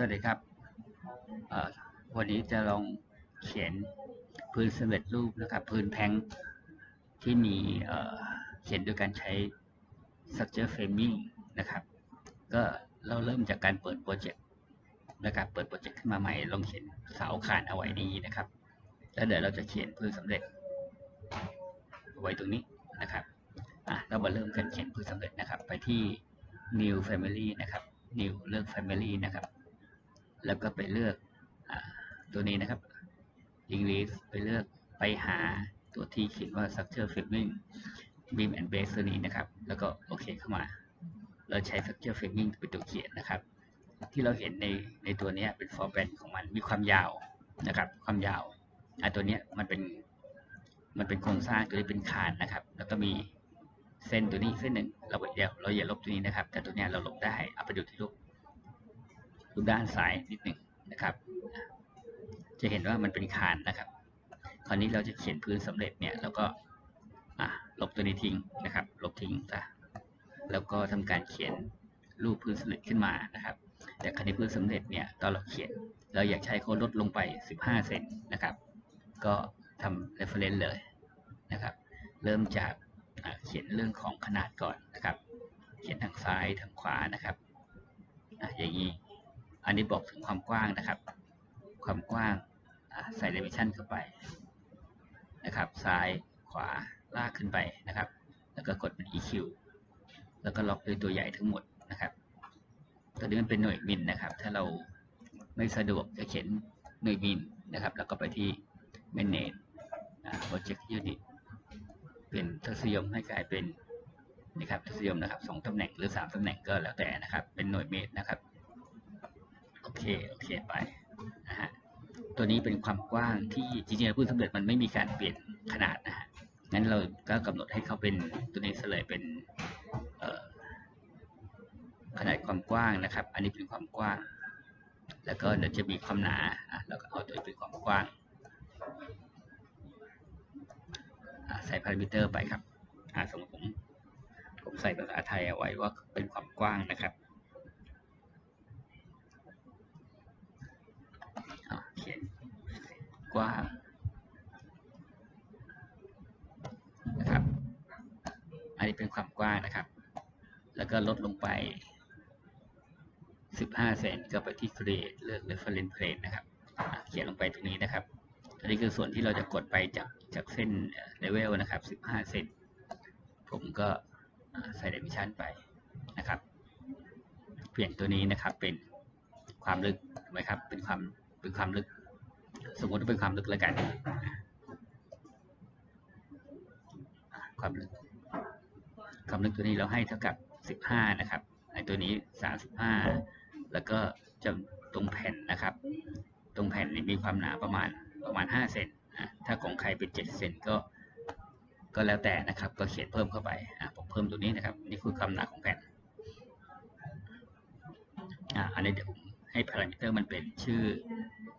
สวัสดีครับ วันนี้จะลองเขียนพื้นสำเร็จรูปนะครับ พื้นแพงที่มีเขียนโดยการใช้ structure framing นะครับ ก็เราเริ่มจากการเปิดโปรเจกต์นะครับ เปิดโปรเจกต์ขึ้นมาใหม่ ลองเขียนเสาคานเอาไว้นี้นะครับ แล้วเดี๋ยวเราจะเขียนพื้นสำเร็จไว้ตรงนี้นะครับอะเรามาเริ่มกันเขียนพื้นสำเร็จนะครับ ไปที่ new family นะครับ new เลือก family นะครับ แล้วก็ไปเลือกอตัวนี้นะครับ English ไปเลือกไปหาตัวที่เขียนว่า structure framing beam and base ตัวนี้นะครับ แล้วก็โอเคเข้ามา เราใช้ structure framing เป็นตัวเขียนนะครับ ที่เราเห็นในในตัวนี้เป็น for band ของมันมีความยาวนะครับ ความยาวอะตัวนี้มันเป็นมันเป็นโครงสร้างตัวนี้เป็นคานนะครับ แล้วก็มีเส้นตัวนี้เส้นหนึ่งเราเดี๋ยวเราอย่าลบตัวนี้นะครับ แต่ตัวนี้เราลบได้เอาไปดูที่รูป รูด้านซ้ายนิดหนึ่งนะครับ จะเห็นว่ามันเป็นคานนะครับ คราวนี้เราจะเขียนพื้นสำเร็จเนี่ยแล้วก็ลบตัวนี้ทิ้งนะครับ ลบทิ้งซะแล้วก็ทำการเขียนรูปพื้นสำเร็จขึ้นมานะครับ แต่คราวนี้พื้นสำเร็จเนี่ยตอนเราเขียน เราอยากใช้เขาลดลงไป 15 เซนนะครับ ก็ทำ reference เลยนะครับ เริ่มจากเขียนเรื่องของขนาดก่อนนะครับ เขียนทางซ้ายทางขวานะครับออย่างนี้ อันนี้บอกถึงความกว้างนะครับ ความกว้างใส่ dimension เข้าไปนะครับ ซ้ายขวาลากขึ้นไปนะครับ แล้วก็กดเป็น EQ แล้วก็ล็อกด้วยตัวใหญ่ทั้งหมดนะครับตัวนี้มันเป็นหน่วยมิลนะครับ ถ้าเราไม่สะดวกจะเขียนหน่วยมิลนะครับ แล้วก็ไปที่ manage project unit เปลี่ยนทศนิยมให้กลายเป็นนะครับทศนิยมนะครับสองตำแหน่งหรือสามตำแหน่งก็แล้วแต่นะครับ เป็นหน่วยเมตรนะครับ เค โอเคไปนะฮะตัวนี้เป็นความกว้างที่จริงๆแล้วพื้นสำเร็จมันไม่มีการเปลี่ยนขนาดนะฮะงั้นเราก็กำหนดให้เขาเป็นตัวนี้เลยเป็นขนาดความกว้างนะครับ อันนี้เป็นความกว้าง แล้วก็เดี๋ยวจะมีความหนาอะเราก็เอาตัวเป็นความกว้างใส่พารามิเตอร์ไปครับสมมติผมผมใส่ภาษาไทยเอาไว้ว่าเป็นความกว้างนะครับ อะเขียน กว้างนะครับ อันนี้เป็นความกว้างนะครับ แล้วก็ลดลงไป 15 เซนก็ไปที่ create เลือก reference plane นะครับ เขียนลงไปตรงนี้นะครับอันนี้คือส่วนที่เราจะกดไปจากจากเส้น level นะครับ 15 เซนผมก็ใส่ dimension ไปนะครับ เปลี่ยนตัวนี้นะครับเป็นความลึกถูกไหมครับ เป็นความเป็นความลึก สมมติเป็นความลึกแล้วกัน ความลึก ความลึกตัวนี้เราให้เท่ากับ 15 นะครับ ไอตัวนี้ 35 แล้วก็จะตรงแผ่นนะครับ ตรงแผ่นนี้มีความหนาประมาณประมาณ 5 เซนถ้าของใครเป็น 7 เซนก็ ก็แล้วแต่นะครับ ก็เขียนเพิ่มเข้าไปอ่ผมเพิ่มตัวนี้นะครับ นี่คือความหนาของแผ่นอะอันนี้เดี๋ยวผมให้พารามิเตอร์มันเป็นชื่อ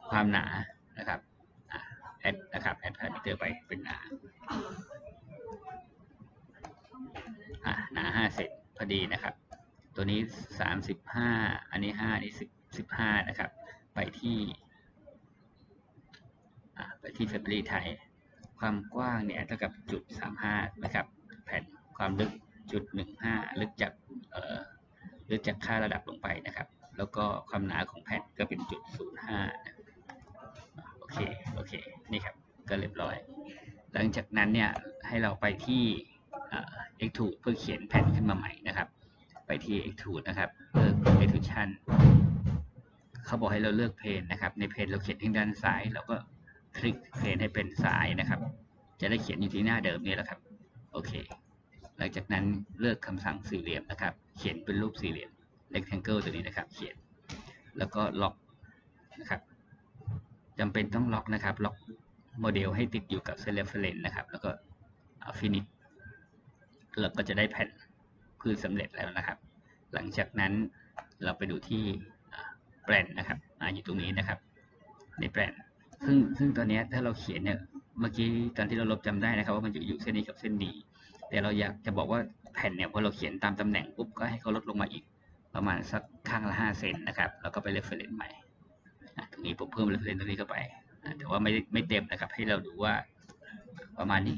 ความหนานะครับอะแอด แอดพาเตอไปเป็นหนาอะหนาห้าเซนพอดีนะครับ ตัวนี้สามสิบห้าอันนี้ห้าอันนี้สิบสิบห้านะครับ ไปที่อะไปที่ Family ไทย ความกว้างเนี่ยเท่ากับจุดสามห้านะครับ แผ่นความลึกจุดหนึ่งห้าลึกจากเอ่อลึกจากค่าระดับลงไปนะครับ แล้วก็ความหนาของแผ่นก็เป็นจุดศูนย์ห้าโอเค โอเค นี่ครับ ก็เรียบร้อย หลังจากนั้นเนี่ยให้เราไปที่เอ่อ extrude เพื่อเขียนแผ่นขึ้นมาใหม่นะครับ ไปที่ extrude นะครับเลือก extrusion เขาบอกให้เราเลือกเพนนะครับ ในเพนเราเขียนทางด้านซ้ายเราก็คลิกเพนให้เป็นซ้ายนะครับ จะได้เขียนอยู่ที่หน้าเดิมนี่แหละครับ โอเค หลังจากนั้นเลือกคำสั่งสี่เหลี่ยมนะครับ เขียนเป็นรูปสี่เหลี่ยม rectangle ตัวนี้นะครับ เขียน แล้วก็ล็อกนะครับจำเป็นต้องล็อกนะครับ ล็อก โมเดลให้ติดอยู่กับเส้น reference นะครับ แล้วก็ฟินิชเราก็จะได้แผ่นพื้นสำเร็จแล้วนะครับ หลังจากนั้นเราไปดูที่แปลนนะครับออยู่ตรงนี้นะครับ ในแปลนซึ่งซึ่งตอนนี้ถ้าเราเขียนเนี่ยเมื่อกี้ตอนที่เราลบจำได้นะครับ ว่ามันอยู่อยู่เส้นนี้กับเส้นนี้แต่เราอยากจะบอกว่าแผ่นเนี่ยพอเราเขียนตามตำแหน่งปุ๊บก็ให้เขาลดลงมาอีก ประมาณสักข้างละห้าเซนนะครับ แล้วก็ไปเรฟเฟรนซ์ใหม่ตรงนี้ผมเพิ่มเรฟเฟรนซ์ตรงนี้เข้าไป แต่ว่าไม่ไม่เต็มนะครับ ให้เราดูว่าประมาณนี้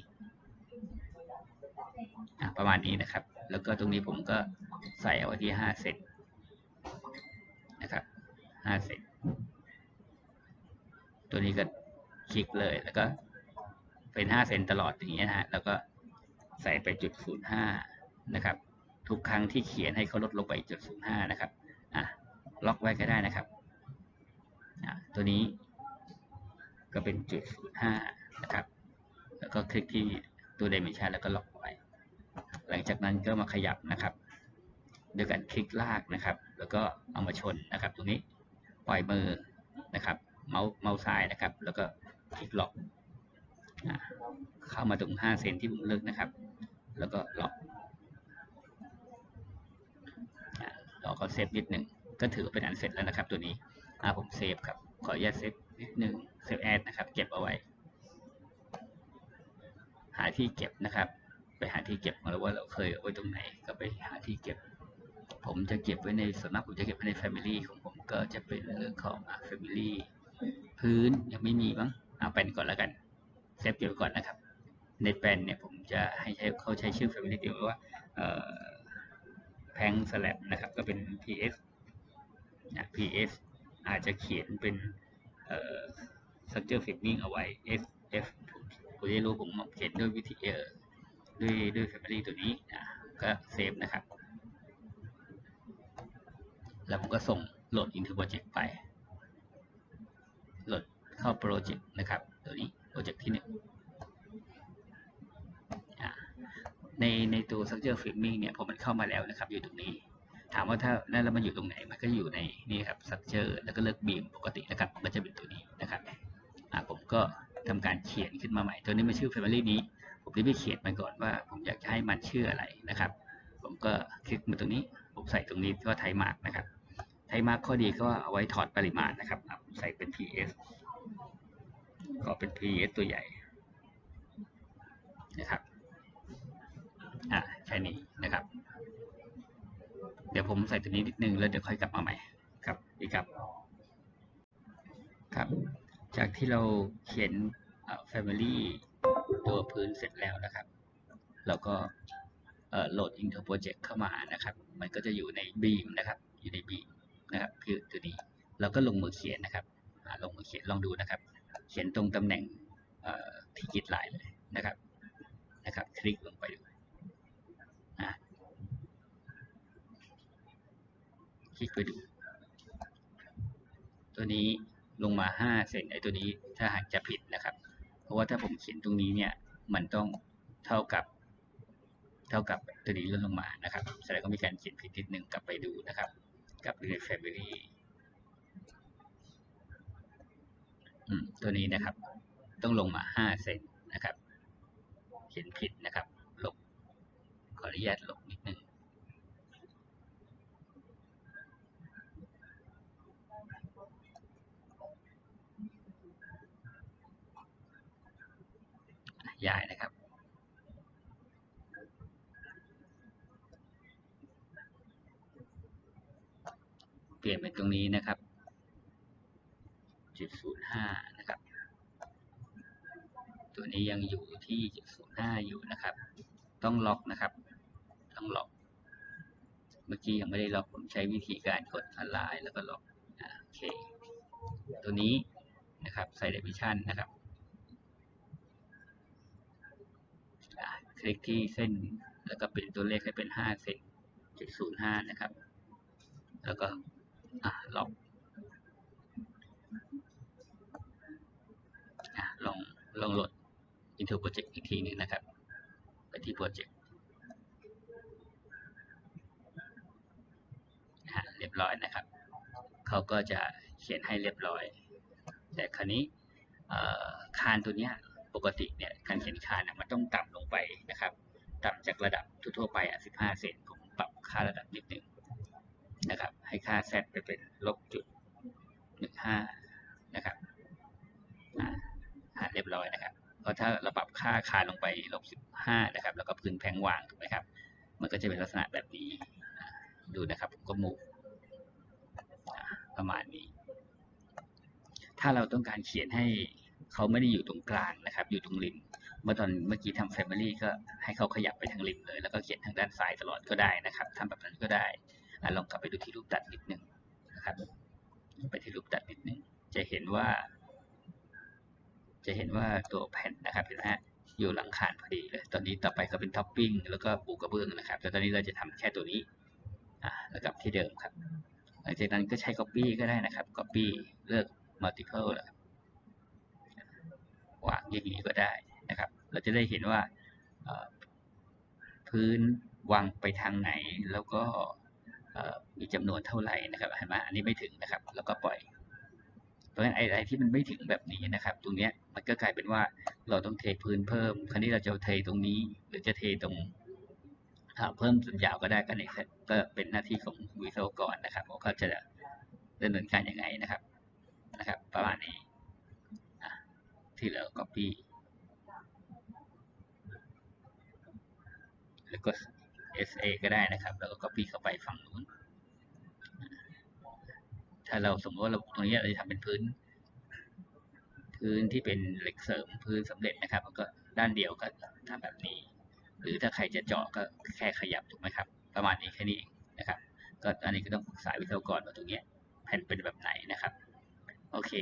อะประมาณนี้นะครับ แล้วก็ตรงนี้ผมก็ใส่เอาไว้ที่ห้าเซนนะครับห้าเซนตัวนี้ก็คลิกเลยแล้วก็เป็นห้าเซนตลอดอย่างเงี้ยนะฮะแล้วก็ใส่ไปจุดศูนย์ห้านะครับ ทุกครั้งที่เขียนให้เขาลดลงไปจุดศูนย์ห้านะครับอะล็อกไว้ก็ได้นะครับอะตัวนี้ ก็เป็นจุดศูนย์ห้านะครับ แล้วก็คลิกที่ตัว dimension แล้วก็ล็อกไว้ หลังจากนั้นก็มาขยับนะครับโดยการคลิกลากนะครับ แล้วก็เอามาชนนะครับ ตรงนี้ปล่อยมือนะครับ เมาส์เมาส์ซ้ายนะครับ แล้วก็คลิกล็อกเข้ามาตรง 5 เซนที่ผมเลือกนะครับ แล้วก็ล็อกเราก็เซฟนิดหนึ่งก็ถือเป็นอันเสร็จแล้วนะครับ ตัวนี้อาผมเซฟครับ ขออนุญาตเซฟ นิดหนึ่งเซฟแอดนะครับ เก็บเอาไว้ หาที่เก็บนะครับ ไปหาที่เก็บมาแล้วว่าเราเคยเอาไว้ตรงไหน ก็ไปหาที่เก็บ ผมจะเก็บไว้ในส่วนมากผมจะเก็บไว้ใน Family ของผมก็จะเป็นเรื่องของ Family พื้นยังไม่มีบ้างเอาเป็นก่อนแล้วกันเซฟเก็บก่อนนะครับ ในแปลนเนี่ยผมจะให้ใช้เขาใช้ชื่อ Family เดียวว่าแพงสลับนะครับ ก็เป็น PS นะ PS อาจจะเขียนเป็น เอ่อ structure framing เอาไว้ F F ผมจะรู้ผมเขียนด้วยวิธีเอ่อด้วยด้วย Family ตัวนี้นะก็เซฟนะครับ แล้วผมก็ส่งโหลด into project ไป โหลดเข้าโปรเจกต์นะครับ ตัวนี้โปรเจกต์ที่หนึ่งในในตัว structure framing เนี่ยพอมันเข้ามาแล้วนะครับ อยู่ตรงนี้ ถามว่าถ้าแล้วมันอยู่ตรงไหนมันก็อยู่ในนี่ครับ structure แล้วก็เลือก beam ปกตินะครับมันก็จะเป็นตัวนี้นะครับอ่าผมก็ทำการเขียนขึ้นมาใหม่ ตัวนี้มันชื่อ family นี้ ผมได้ไปเขียนมันก่อนว่า ผมอยากจะให้มันชื่ออะไรนะครับ ผมก็คลิกมาตรงนี้ ผมใส่ตรงนี้ก็ไทยมาร์กนะครับไทยมาร์กข้อดีก็เอาไว้ถอดปริมาณนะครับผมใส่เป็น PS ขอเป็น PS ตัวใหญ่นะครับอะแค่นี้นะครับ เดี๋ยวผมใส่ตัวนี้นิดนึงแล้วเดี๋ยวค่อยกลับมาใหม่ครับดีครับครับ จากที่เราเขียน Family ตัวพื้นเสร็จแล้วนะครับแล้วก็เอ่อโหลด into project เข้ามานะครับ มันก็จะอยู่ใน beam นะครับ อยู่ใน beam นะครับคือตัวนี้เราก็ลงมือเขียนนะครับลงมือเขียนลองดูนะครับ เขียนตรงตำแหน่งที่กรีดลายเลยนะครับนะครับ คลิกลงไปดูอะ คลิกไปดู ตัวนี้ลงมา5เซนไอ้ตัวนี้ถ้าหากจะผิดนะครับ เพราะว่าถ้าผมเขียนตรงนี้เนี่ยมันต้องเท่ากับ เท่ากับตัวนี้ลดลงมานะครับแสดงว่ามีการเขียนผิดนิดนึงกลับไปดูนะครับกลับไปใน Family อืมตัวนี้นะครับ ต้องลงมา5เซนนะครับ เขียนผิดนะครับลบขออนุญาตลบนิดนึง ย้ายนะครับ เปลี่ยนเป็นตรงนี้นะครับจุดศูนย์ห้านะครับ ตัวนี้ยังอยู่ที่จุดศูนย์ห้าอยู่นะครับ ต้องล็อกนะครับ ต้องล็อก เมื่อกี้ยังไม่ได้ล็อก ผมใช้วิธีการกดอ l ไลน์แล้วก็ล็อก โอเค ตัวนี้นะครับ ใส่ division นะครับ อะ คลิกที่เส้น แล้วก็เปลี่ยนตัวเลขให้เป็นห้าเซนจุดศูนย์ห้านะครับ แล้วก็ล็อกลองลองโหลด into project อีกทีหนึงนะครับ ไปที่ project เรียบร้อยนะครับ เขาก็จะเขียนให้เรียบร้อย แต่คราวนี้คานตัวเนี้ย ปกติเนี่ยการเขียนค่านเนี่ยมันต้องต่ำลงไปนะครับ ต่ำจากระดับทั่วๆไปอะ15 เซนผมปรับค่าระดับนิดหนึ่งนะครับ ให้ค่า z ไปเป็นลบจุด15นะครับอ่าเรียบร้อยนะครับเพราะถ้าเราปรับค่าคานลงไปลบ15นะครับ แล้วก็พื้นแผงวางถูกไหมครับ มันก็จะเป็นลักษณะแบบนี้ดูนะครับผมก็มูประมาณนี้ ถ้าเราต้องการเขียนให้ เขาไม่ได้อยู่ตรงกลางนะครับ อยู่ตรงริม เมื่อตอนเมื่อกี้ทำ Family ก็ให้เขาขยับไปทางริมเลย แล้วก็เขียนทางด้านซ้ายตลอดก็ได้นะครับทำแบบนั้นก็ได้อะลองกลับไปดูที่รูปตัดนิดนึงนะครับ ไปที่รูปตัดนิดนึงจะเห็นว่า จะเห็นว่าตัวแผ่นนะครับเห็นไหมฮะอยู่หลังคานพอดีเลย ตอนนี้ต่อไปก็เป็นท็อปปิ้งแล้วก็ปูกระเบื้องนะครับ แต่ตอนนี้เราจะทำแค่ตัวนี้อะแล้วกลับที่เดิมครับ หลังจากนั้นก็ใช้ Copy ก็ได้นะครับ Copy เลือก Multiple ล้ววาง อย่างนี้ก็ได้นะครับ เราจะได้เห็นว่าพื้นวางไปทางไหนแล้วก็มีจำนวนเท่าไหร่นะครับเห็นไหมอันนี้ไม่ถึงนะครับ แล้วก็ปล่อยเพราะฉะนั้นไอ้อะไรที่มันไม่ถึงแบบนี้นะครับ ตรงเนี้ยมันก็กลายเป็นว่าเราต้องเทพื้นเพิ่ม คราวนี้เราจะเทตรงนี้ หรือจะเทตรงเพิ่มส่วนยาวก็ได้ก็เนี่ยก็เป็นหน้าที่ของวิศวกรนะครับว่าเขาจะดำเนินการยังไงนะครับนะครับ ประมาณนี้ ที่เหลือ copy แล้วก็ SA ก็ได้นะครับ แล้วก็ copy เข้าไปฝั่งนู้น ถ้าเราสมมติว่าเราตรงนี้เราจะทำเป็นพื้น พื้นที่เป็นเหล็กเสริมพื้นสำเร็จนะครับก็ด้านเดียวก็ทำแบบนี้ หรือถ้าใครจะเจาะก็แค่ขยับถูกไหมครับ ประมาณนี้แค่นี้นะครับ ก็อันนี้ก็ต้องปรึกษาวิศวกรว่าตรงนี้แผ่นเป็นแบบไหนนะครับ โอเค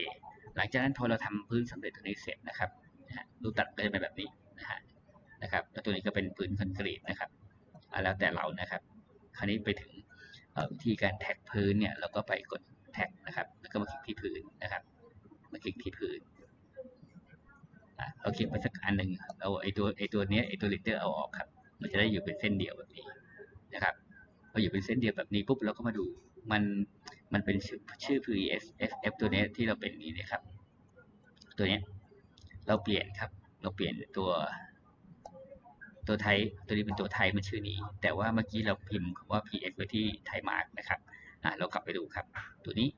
หลังจากนั้นพอเราทำพื้นสำเร็จตรงนี้เสร็จนะครับนะฮะรูปตัดก็จะเป็นแบบนี้นะฮะนะครับ แล้วตัวนี้ก็เป็นพื้นคอนกรีตนะครับแล้วแต่เรานะครับ คราวนี้ไปถึงวิธีการแท็กพื้นเนี่ยเราก็ไปกดแท็กนะครับ แล้วก็มาคลิกที่พื้นนะครับ มาคลิกที่พื้นเราคลิกไปสักอันหนึ่งเอาไอตัวไอตัวนี้ไอตัวลิเตอร์เอาออกครับ มันจะได้อยู่เป็นเส้นเดียวแบบนี้นะครับพออยู่เป็นเส้นเดียวแบบนี้ปุ๊บเราก็มาดูมัน มันเป็นชื่อชื่อ PES FF ตัวเนี้ยที่เราเป็นนี้นะครับ ตัวเนี้ยเราเปลี่ยนครับ เราเปลี่ยนตัวตัวไทยตัวนี้เป็นตัวไทยมันชื่อนี้ แต่ว่าเมื่อกี้เราพิมพ์คำว่า PS ไว้ที่ไทยมาร์กนะครับอะเรากลับไปดูครับ ตัวนี้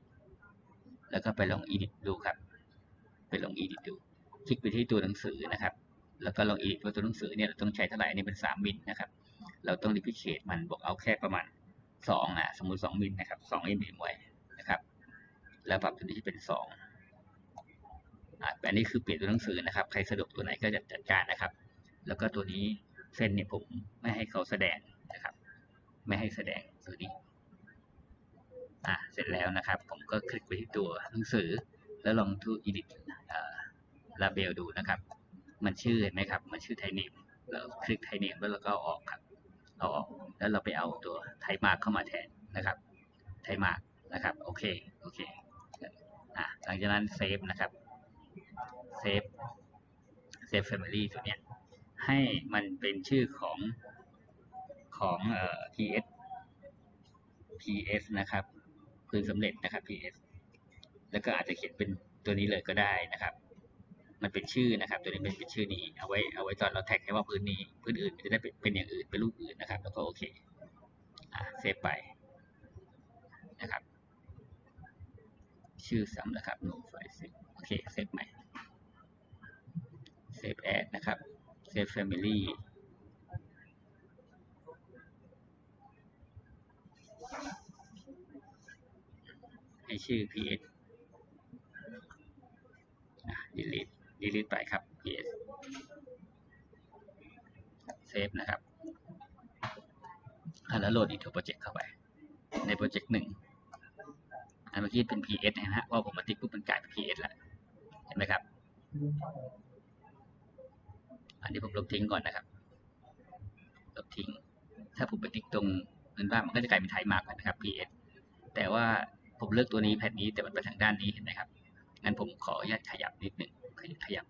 แล้วก็ไปลอง edit ดูครับ ไปลอง edit ดู คลิกไปที่ตัวหนังสือนะครับ แล้วก็ลอง edit ว่าตัวหนังสือเนี่ยเราต้องใช้เท่าไหร่อันนี่เป็นสามมิลนะครับ เราต้อง duplicate มันบอกเอาแค่ประมาณ สองอะสมมุติสองมิลนะครับสองมิลไว้นะครับ แล้วปรับตัวนี้ที่เป็นสองอะอันนี้คือเปลี่ยนตัวหนังสือนะครับ ใครสะดวกตัวไหนก็จะจัดการนะครับ แล้วก็ตัวนี้เส้นเนี่ยผมไม่ให้เขาแสดงนะครับ ไม่ให้แสดงตัวนี้อะเสร็จแล้วนะครับ ผมก็คลิกไปที่ตัวหนังสือ แล้วลองทู edit อ่า label ดูนะครับ มันชื่อเห็นไหมครับ มันชื่อไทยเนมเราคลิกไทยเนมแล้วเราก็ออกครับ อาออก แล้วเราไปเอาตัวไทมาร์กเข้ามาแทนนะครับไทมาร์กนะครับโอเคโอเคอะหลังจากนั้นเซฟนะครับเซฟเซฟ family ตัวเนี้ยให้มันเป็นชื่อของของเอ่อ PS PS นะครับพื้นสำเร็จนะครับ PS แล้วก็อาจจะเขียนเป็นตัวนี้เลยก็ได้นะครับ มันเป็นชื่อนะครับ ตัวนี้เป็นเป็นชื่อนี้เอาไว้เอาไว้ตอนเราแท็กให้ว่าพื้นนี้พื้นอื่นมันจะได้เป็นเป็นอย่างอื่นเป็นรูปอื่นนะครับ แล้วก็โอเคอ่าเซฟไปนะครับ ชื่อซ้ำนะครับ no file save โอเคเซฟใหม่เซฟแอดนะครับเซฟ family ให้ชื่อ ps อะ delete delete ไปครับ ps เซฟนะครับแล้วโหลด into project เข้าไป ในโปรเจกต์หนึ่งอันเมื่อกี้เป็น ps นะฮะเพราะผมมาติ๊กปุ๊บมันกลายเป็น ps แล้วเห็นไหมครับ อันนี้ผมลบทิ้งก่อนนะครับลบทิ้ง ถ้าผมไปติ๊กตรงนั้นว่ามันก็จะกลายเป็นไทยมาร์กนะครับ ps แต่ว่าผมเลือกตัวนี้แผ่นนี้แต่มันไปทางด้านนี้เห็นไหมครับงั้นผมขออนุญาตขยับนิดหนึ่ง ขยับขยับ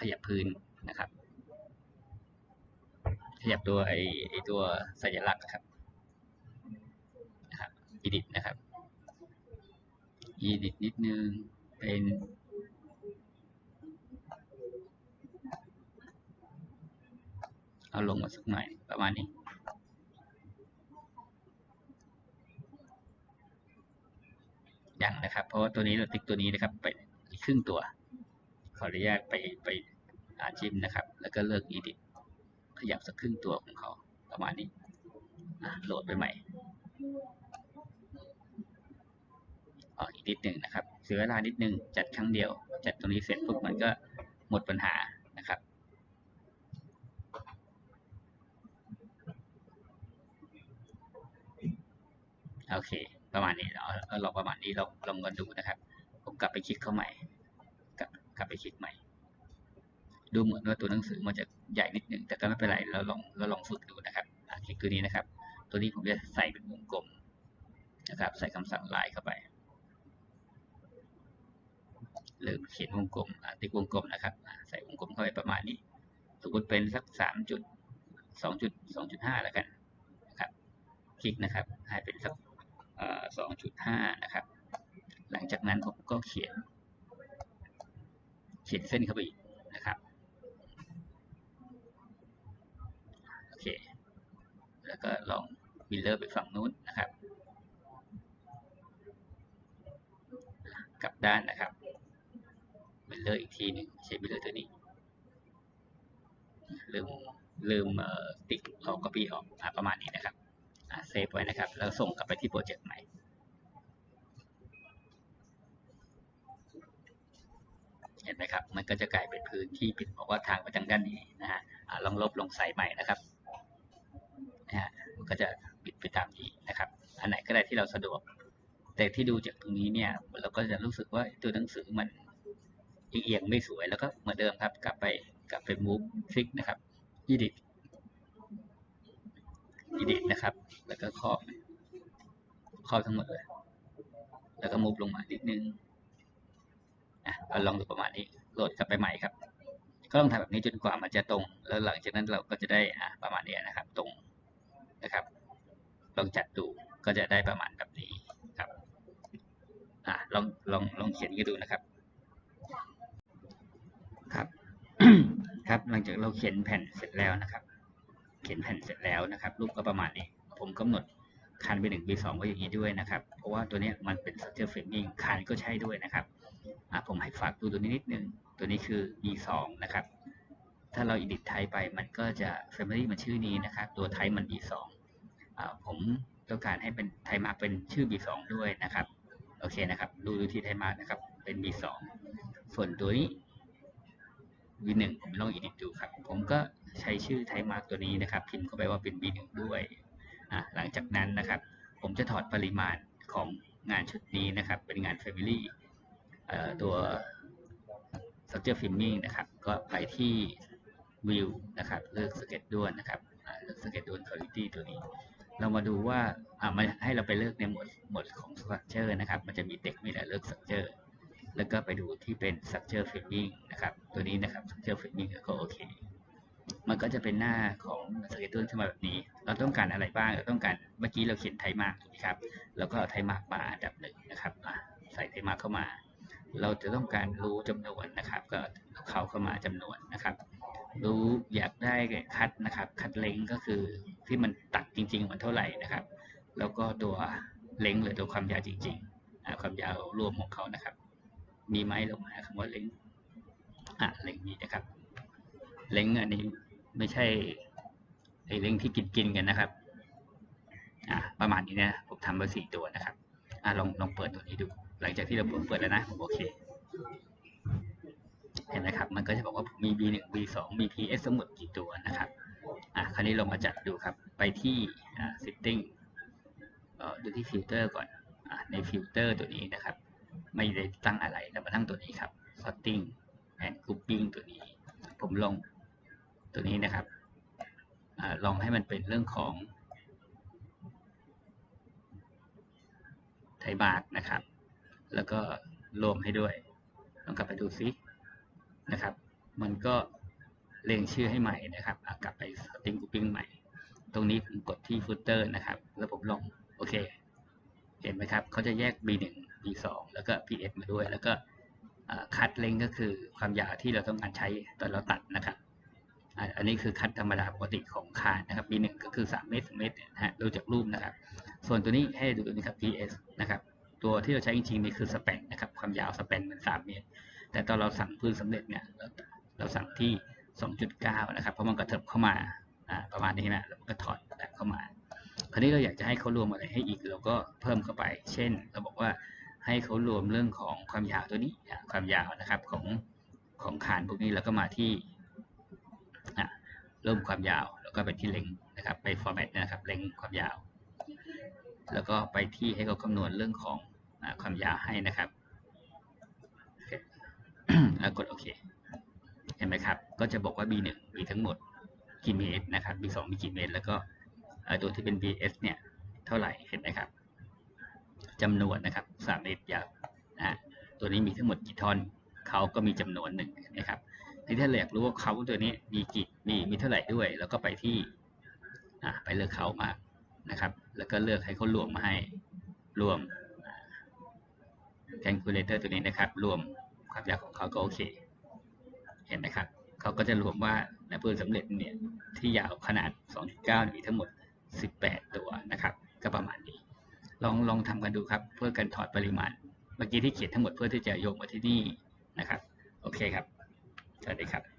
ขยับพื้นนะครับ ขยับตัวไอไอตัวสัญลักษณ์นะครับนะครับ edit นะครับ edit นิดนึงเป็นเอาลงมาสักหน่อยประมาณนี้ยังนะครับ เพราะว่าตัวนี้เราติ๊กตัวนี้นะครับ ไปครึ่งตัว ออนุญาตไปไปอาชิมนะครับ แล้วก็เลิก edit ขยับสักครึ่งตัวของเขาประมาณนี้โหลดไปใหม่กนิดหนึ่งนะครับเสียเวลานิดนึงจัดครั้งเดียว จัดตรงนี้เสร็จปุ๊บมันก็หมดปัญหานะครับ โอเค ประมาณนี้เราเราลองประมาณนี้เราลองกันดูนะครับ ผมกลับไปคลิกเข้าใหม่ คลิกใหม่ ดูเหมือนว่าตัวหนังสือมันจะใหญ่นิดนึง แต่ก็ไม่เป็นไร เราลองเราลองฝึกดูนะครับคลิกตัวนี้นะครับ ตัวนี้ผมจะใส่เป็นวงกลมนะครับ ใส่คำสั่งลายเข้าไปหรือเขียนวงกลมติ๊กวงกลมนะครับ ใส่วงกลมเข้าไปประมาณนี้ สมมติเป็นสักสามจุดสองจุดสองจุดห้าแล้วกันนะครับ คลิกนะครับ ให้เป็นสักสองจุดห้านะครับ หลังจากนั้นผมก็เขียน ขียนเส้นเข้าไปอีกนะครับโอเคแล้วก็ลองมิลเลอร์ไปฝั่งนู้นนะครับ กลับด้านนะครับมิลเลอร์อีกทีหนึ่งใช้มิลเลอร์ตัวนี้ลืมลืมติ๊กเอา copy ออกอะประมาณนี้นะครับเซฟไว้นะครับ แล้วส่งกลับไปที่โปรเจกต์ใหม่ เห็นไหมครับ มันก็จะกลายเป็นพื้นที่ปิดบอกว่าทางไปทางด้านนี้นะฮะลองลบลงใส่ใหม่นะครับนะฮะมันก็จะปิดไปตามนี้นะครับ อันไหนก็ได้ที่เราสะดวก แต่ที่ดูจากตรงนี้เนี่ย เราก็จะรู้สึกว่าตัวหนังสือมันเอียงๆไม่สวยแล้วก็เหมือนเดิมครับ กลับไปกลับไป move คลิกนะครับ edit edit นะครับ แล้วก็ครอบครอบทั้งหมดเลย แล้วก็ move ลงมานิดนึง ลองดูประมาณนี้โหลดกลับไปใหม่ครับ ก็ต้องทำแบบนี้จนกว่ามันจะตรง แล้วหลังจากนั้นเราก็จะได้อะประมาณนี้นะครับ ตรงนะครับลองจัดดูก็จะได้ประมาณแบบนี้ครับอะลองลองลองเขียนกันดูนะครับ ครับครับหลังจากเราเขียนแผ่นเสร็จแล้วนะครับ เขียนแผ่นเสร็จแล้วนะครับ รูปก็ประมาณนี้ ผมกำหนดคันไปหนึ่ง B2 ไว้อย่างนี้ด้วยนะครับ เพราะว่าตัวนี้มันเป็น structure framing คันก็ใช่ด้วยนะครับ ผมให้ฝากดูตัวนี้นิดนึง ตัวนี้คือ B2 นะครับ ถ้าเรา edit type ไปมันก็จะ family มันชื่อนี้นะครับ ตัว type มัน B2 อ่าผมต้องการให้เป็นไทมาร์กเป็นชื่อ B2 ด้วยนะครับ โอเคนะครับ ดูดูที่ไทมาร์กนะครับ เป็น B2 ส่วนตัวนี้ B1 ผมลอง edit ดูครับ ผมก็ใช้ชื่อไทมาร์กตัวนี้นะครับ พิมพ์เข้าไปว่าเป็น B1 ด้วย หลังจากนั้นนะครับ ผมจะถอดปริมาณของงานชุดนี้นะครับ เป็นงาน Family ตัว Structure Filming นะครับ ก็ไปที่ View นะครับ เลือก Schedule นะครับเลือก Schedule Quality ตัวนี้ เรามาดูว่าอ่ามันให้เราไปเลือกในหมวดหมวดของ structure นะครับ มันจะมี text มีอะไรเลือก structure แล้วก็ไปดูที่เป็น structure framing นะครับ ตัวนี้นะครับ structure framing ก็โอเค มันก็จะเป็นหน้าของ schedule ขึ้นมาแบบนี้ เราต้องการอะไรบ้าง เราต้องการเมื่อกี้เราเขียนไทมาร์กถูกไหมครับ แล้วก็เอาไทมาร์กมาอันดับหนึ่งนะครับใส่ไทมาร์กเข้ามา เราจะต้องการรู้จำนวนนะครับ ก็เข้าเข้ามาจำนวนนะครับ รู้อยากได้คัดนะครับ คัดเล้งก็คือที่มันตัดจริงๆมันเท่าไหร่นะครับ แล้วก็ตัวเล้งหรือตัวความยาวจริงๆความยาวรวมของเขานะครับ มีไหมลงมาคำว่าเล้งอะเล้งนี้นะครับ เล้งอันนี้ไม่ใช่ไอ้เล้งที่กินกินกันนะครับอะประมาณนี้นะผมทำมาสี่ตัวนะครับอะลองลองเปิดตัวนี้ดูหลังจากที่เราเปิดแล้วนะผมโอเค เห็นไหมครับ มันก็จะบอกว่ามี B1 B2 มี PS ทั้งหมดกี่ตัวนะครับ อะ คราวนี้เรามาจัดดูครับ ไปที่อ่า setting เอ่อดูที่ฟิลเตอร์ก่อน อะ ในฟิลเตอร์ตัวนี้นะครับ ไม่ได้ตั้งอะไรเรามาตั้งตัวนี้ครับ sorting and grouping ตัวนี้ ผมลงตัวนี้นะครับอ่าลองให้มันเป็นเรื่องของไทบาร์กนะครับ แล้วก็รวมให้ด้วยลองกลับไปดูซินะครับ มันก็เรียงชื่อให้ใหม่นะครับกลับไป setting grouping ใหม่ ตรงนี้ผมกดที่ footer นะครับ แล้วผมลองโอเค เห็นไหมครับเขาจะแยก B1 B2 แล้วก็ PS มาด้วย แล้วก็คัดเลงก็คือความยาวที่เราต้องการใช้ตอนเราตัดนะครับ อันนี้คือคัดธรรมดาปกติของคานนะครับ B1 ก็คือ 3 เมตร2เมตรนะฮะดูจากรูปนะครับ ส่วนตัวนี้ให้ดูนะครับ PS นะครับ ตัวที่เราใช้จริงๆนี่คือสเปนนะครับความยาวสเปนมัน 3 เมตร แต่ตอนเราสั่งพื้นสำเร็จเนี่ยเราเราสั่งที่ 2.9 นะครับเพราะมันกระเถิบเข้ามาประมาณนี้นะแล้วก็ถอดแบบเข้ามา คราวนี้เราอยากจะให้เขารวมอะไรให้อีกเราก็เพิ่มเข้าไป เช่น เราบอกว่าให้เขารวมเรื่องของความยาวตัวนี้ความยาวนะครับของของคานพวกนี้แล้วก็มาที่เริ่มความยาวแล้วก็ไปที่เล็งนะครับไป format นะครับเล็งความยาว แล้วก็ไปที่ให้เขาคำนวณเรื่องของ ความยาวให้นะครับแล้วกดโอเค เห็นไหมครับ ก็จะบอกว่า B1 มีทั้งหมดกี่เมตรนะครับ B2 มีกี่เมตร แล้วก็ตัวที่เป็น BS เนี่ยเท่าไหร่ เห็นไหมครับจำนวนนะครับ3เมตรยาวนะตัวนี้มีทั้งหมดกี่ท่อนเขาก็มีจำนวนหนึ่งนะครับทีนี้ถ้าเราอยากรู้ว่าเขาตัวนี้มีกี่มีมีเท่าไหร่ด้วย แล้วก็ไปที่ไปเลือกเขามานะครับ แล้วก็เลือกให้เขารวมมาให้รวม calculator ตัวนี้นะครับ รวมความยาวของเขาก็โอเค เห็นนะครับ เขาก็จะรวมว่าในปืนสำเร็จเนี่ยที่ยาวขนาด 2.9มีทั้งหมด 18 ตัวนะครับ ก็ประมาณนี้ ลองลองทำกันดูครับ เพื่อการถอดปริมาณ เมื่อกี้ที่เขียนทั้งหมดเพื่อที่จะโยงมาที่นี่นะครับ โอเคครับ สวัสดีครับ